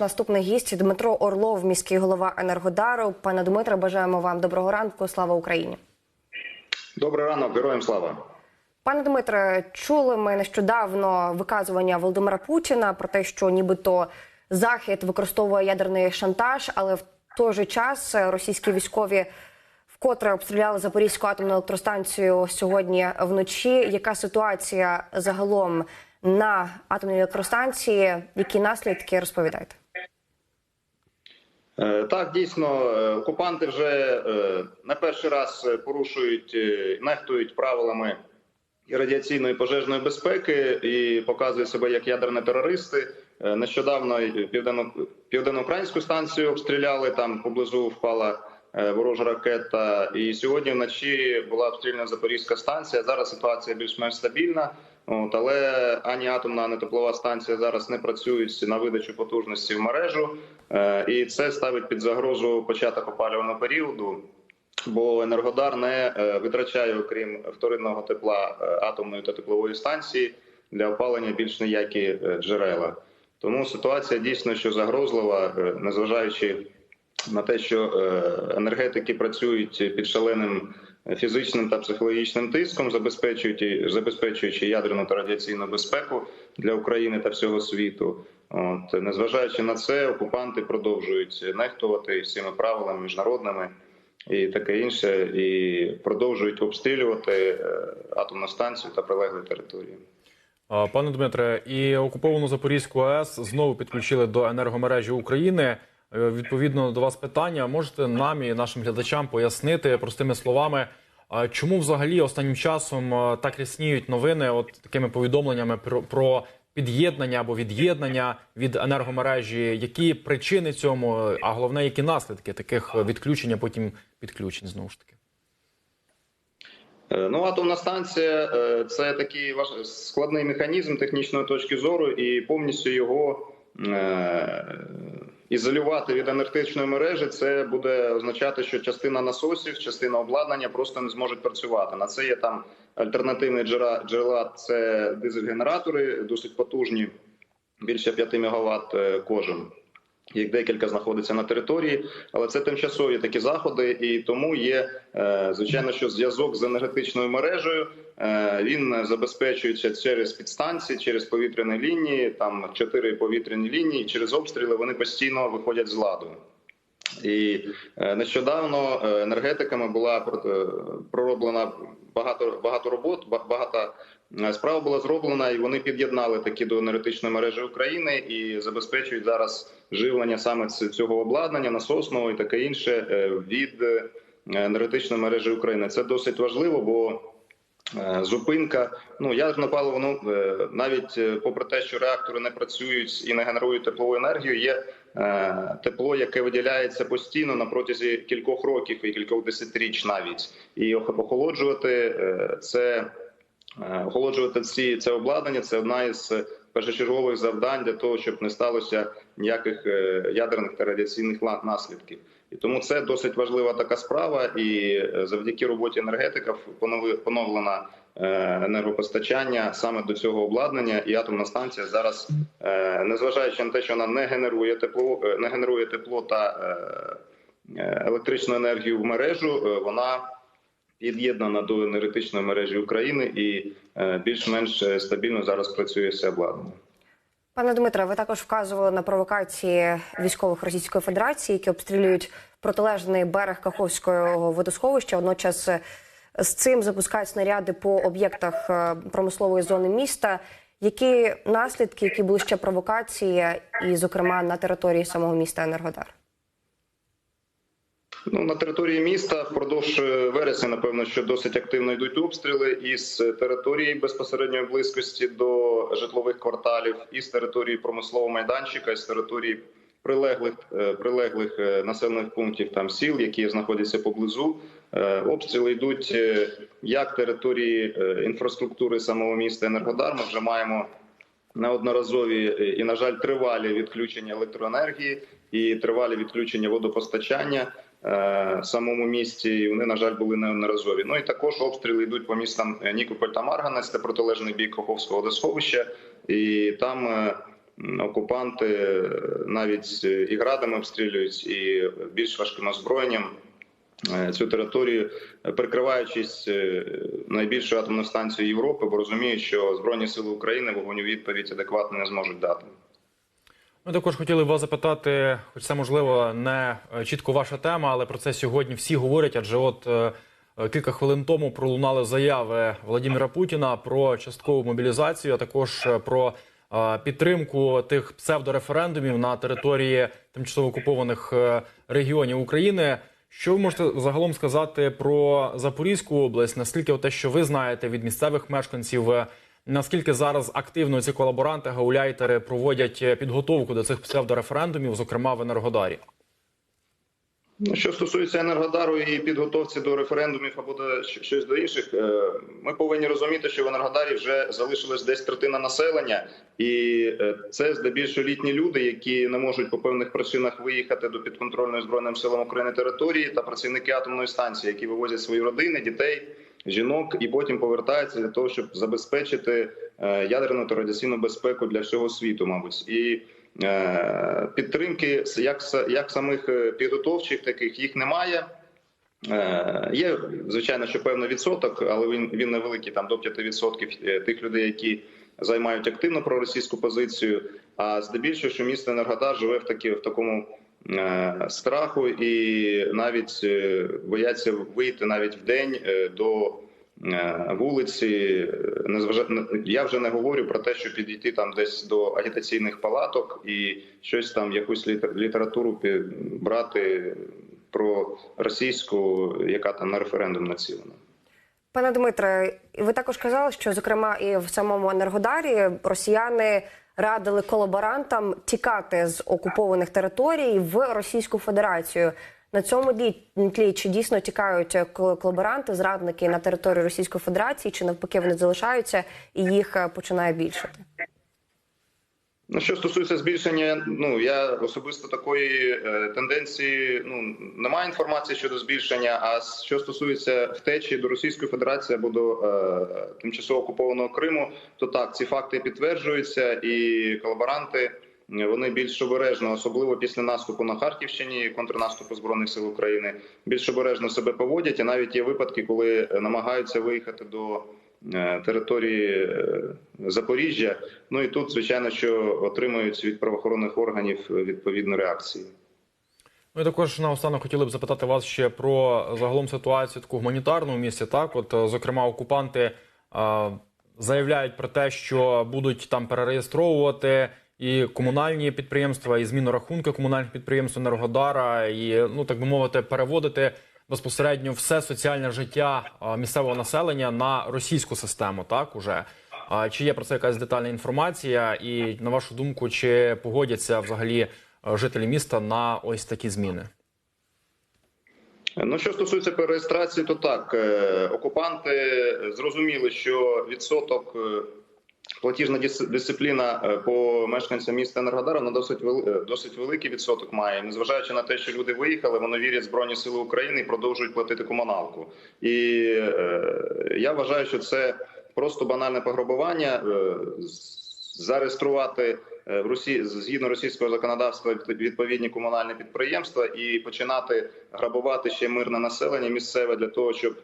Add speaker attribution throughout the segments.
Speaker 1: Наступний гість Дмитро Орлов, міський голова Енергодару. Пане Дмитре, бажаємо вам доброго ранку. Слава Україні.
Speaker 2: Добрий ранок, героям слава.
Speaker 1: Пане Дмитре, чули ми нещодавно виказування Володимира Путіна про те, що нібито Захід використовує ядерний шантаж, але в той же час російські військові вкотре обстріляли Запорізьку атомну електростанцію сьогодні вночі. Яка ситуація загалом на атомній електростанції? Які наслідки розповідаєте?
Speaker 2: Е, Так, дійсно, е, окупанти вже не перший раз порушують, е, нехтують правилами радіаційної пожежної безпеки і показують себе як ядерні терористи. Нещодавно південно південноукраїнську станцію обстріляли. Там поблизу впала ворожа ракета. І сьогодні вночі була обстріляна Запорізька станція. Зараз ситуація більш-менш стабільна. От, але ані атомна, ані теплова станція зараз не працюють на видачу потужності в мережу, е, і це ставить під загрозу початок опалювального періоду. Бо Енергодар не е, витрачає, окрім вторинного тепла е, атомної та теплової станції для опалення більш ніякі джерела. Тому ситуація дійсно що загрозлива, незважаючи на те, що енергетики працюють під шаленим фізичним та психологічним тиском, забезпечуючи забезпечуючи ядерну та радіаційну безпеку для України та всього світу. От незважаючи на це, окупанти продовжують нехтувати всіма правилами міжнародними і таке інше, і продовжують обстрілювати е, атомну станцію та прилеглі території.
Speaker 3: Пане Дмитре, і окуповану Запорізьку АЕС знову підключили до енергомережі України. Е, Відповідно до вас питання, можете нам і нашим глядачам пояснити простими словами, чому взагалі останнім часом е, так рясніють новини, от такими повідомленнями про, про під'єднання або від'єднання від енергомережі? Які причини цьому, а головне, які наслідки таких відключень, а потім підключень знову ж таки?
Speaker 2: Е, Ну, атомна станція е, це такий складний механізм технічної точки зору, і повністю його е, ізолювати від енергетичної мережі. Це буде означати, що частина насосів, частина обладнання просто не зможуть працювати. На це є там альтернативні джерела. Це дизель-генератори, досить потужні, більше 5 МВт е, кожен. Їх декілька знаходиться на території, але це тимчасові такі заходи, і тому є е, звичайно, що зв'язок з енергетичною мережею е, він забезпечується через підстанції, через повітряні лінії. Там чотири повітряні лінії. Через обстріли вони постійно виходять з ладу. І е, нещодавно е, енергетиками була е, пророблена багато багато робот, ба- багато справ була зроблена, і вони під'єднали такі до енергетичної мережі України і забезпечують зараз живлення саме цього обладнання, насосного і таке інше від енергетичної мережі України. Це досить важливо, бо Зупинка, ну ядерне паливо, ну навіть попри те, що реактори не працюють і не генерують теплову енергію, є тепло, яке виділяється постійно на протязі кількох років і кількох десятиріч навіть, і охолоджувати е, це е, охолоджувати ці це обладнання. Це одна із першочергових завдань для того, щоб не сталося ніяких е, ядерних та радіаційних наслідків. І тому це досить важлива така справа. І е, завдяки роботі енергетиків поновлена е, енергопостачання саме до цього обладнання. І атомна станція зараз, е, незважаючи на те, що вона не генерує тепло, не генерує тепло та електричну енергію в мережу, вона під'єднана до енергетичної мережі України і більш-менш стабільно зараз працює це обладнання.
Speaker 1: Пане Дмитре, ви також вказували на провокації військових Російської Федерації, які обстрілюють протилежний берег Каховського водосховища. Водночас е, з цим запускають снаряди по об'єктах е, промислової зони міста. Які наслідки, які були ще провокації, і, зокрема, на території самого міста Енергодар?
Speaker 2: Ну на території міста впродовж е, вересня, напевно, що досить активно йдуть обстріли із території безпосередньої близькості до житлових кварталів, із території промислового майданчика, із території прилеглих е, прилеглих е, населених пунктів там сіл, які знаходяться поблизу. Е, Обстріли йдуть е, як території е, інфраструктури самого міста Енергодар. Ми вже маємо неодноразові е, і, на жаль, тривалі відключення електроенергії і тривалі відключення водопостачання е, самому місті. І вони, на жаль, були неодноразові. Ну і також обстріли йдуть по містам Нікополь та Марганець, це протилежний бік Каховського водосховища, і там. е, окупанти е, навіть е, і градами обстрілюють, і більш важким озброєнням е, цю територію, е, прикриваючись е, найбільшою атомною станцією Європи, бо розуміють, що Збройні сили України вогонь у відповідь адекватно не зможуть дати.
Speaker 3: Ми також хотіли вас запитати, хоч це можливо не е, чітко ваша тема, але про це сьогодні всі говорять. Адже от е, е, кілька хвилин тому пролунали заяви Владимира Путіна про часткову мобілізацію, а також про підтримку тих псевдореферендумів на території тимчасово окупованих регіонів України. Що ви можете загалом сказати про Запорізьку область? Наскільки те, що ви знаєте від місцевих мешканців? Наскільки зараз активно ці колаборанти, гауляйтери проводять е, підготовку до цих псевдореферендумів, зокрема в Енергодарі?
Speaker 2: Ну, Що стосується Енергодару і підготовці до референдумів або до щось до інших, е, ми повинні розуміти, що в Енергодарі вже залишилось десь третина населення, і е, це здебільшого літні люди, які не можуть по певних причинах виїхати до підконтрольної збройним силам України території, та працівники атомної станції, які вивозять свої родини, дітей, жінок, і потім повертаються для того, щоб забезпечити е, ядерну та радіаційну безпеку для всього світу, мабуть і. Е, Підтримки як, як самих е, підготовчих таких їх немає. Є, звичайно, що певний відсоток, але він, він невеликий, там до 5% е, тих людей, які займають активно проросійську позицію. А здебільшого, що місто Енергодар живе в, такі, в такому страху і навіть е, бояться вийти навіть в день е, до е, вулиці. Я вже не говорю про те, щоб підійти там десь до агітаційних палаток і щось там, якусь літер- літературу брати про російську, яка там на референдум націлена.
Speaker 1: Пане Дмитре, ви також казали, що зокрема і в самому Енергодарі росіяни радили колаборантам тікати з окупованих територій в Російську Федерацію. На цьому тлі- чи дійсно тікають кол- колаборанти, зрадники на територію Російської Федерації, чи навпаки вони залишаються і їх е, починає більшати?
Speaker 2: Ну, що стосується збільшення, ну я особисто такої е, тенденції ну немає інформації щодо збільшення. А що стосується втечі до Російської Федерації або до е, тимчасово окупованого Криму, то так ці факти підтверджуються, і колаборанти вони більш обережно, особливо після наступу на Харківщині, контрнаступу збройних сил України, більш обережно себе поводять. І навіть є випадки, коли е, намагаються виїхати до території е, Запоріжжя. Ну і тут, звичайно, що отримують від правоохоронних органів відповідну реакцію.
Speaker 3: Ми також наостанок хотіли б запитати вас ще про загалом ситуацію таку гуманітарну в місті. Так, от е, зокрема, окупанти е, заявляють про те, що будуть там перереєстровувати і комунальні підприємства, і зміну рахунки комунальних підприємств Енергодара, і ну так би мовити, переводити безпосередньо все соціальне життя е, місцевого населення на російську систему. Так уже чи є про це якась детальна інформація? І на вашу думку, чи погодяться взагалі е, жителі міста на ось такі зміни?
Speaker 2: Ну, що стосується перереєстрації, то так е, окупанти зрозуміли, що відсоток платіжна дис- дисципліна е, по мешканцям міста Енергодара вона досить вели- е, досить великий відсоток має. Незважаючи на те, що люди виїхали, вони вірять в збройні сили України і продовжують платити комуналку. І е, я вважаю, що це просто банальне пограбування. Е, зареєструвати е, в Росії згідно російського законодавства відповідні комунальні підприємства і починати грабувати ще мирне населення місцеве для того, щоб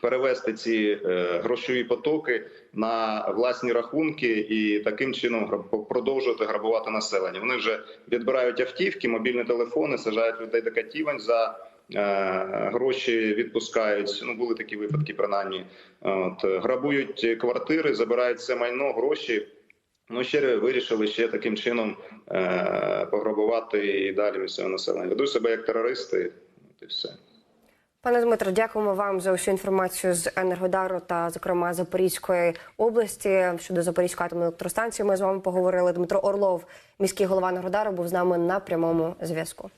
Speaker 2: перевести ці е, грошові потоки на власні рахунки і таким чином продовжувати грабувати населення. Вони вже відбирають автівки, мобільні телефони, сажають людей до катівень за. е, Гроші відпускають. Ну були такі випадки, принаймні. От грабують квартири, забирають все майно, гроші. Ну, ще вирішили ще таким чином е, пограбувати і далі місцеве населення. Ведуть себе як терористи. І все.
Speaker 1: Пане Дмитро, дякуємо вам за усю інформацію з Енергодару та, зокрема, Запорізької області щодо Запорізької атомної електростанції. Ми з вами поговорили. Дмитро Орлов, міський голова Енергодару, був з нами на прямому зв'язку.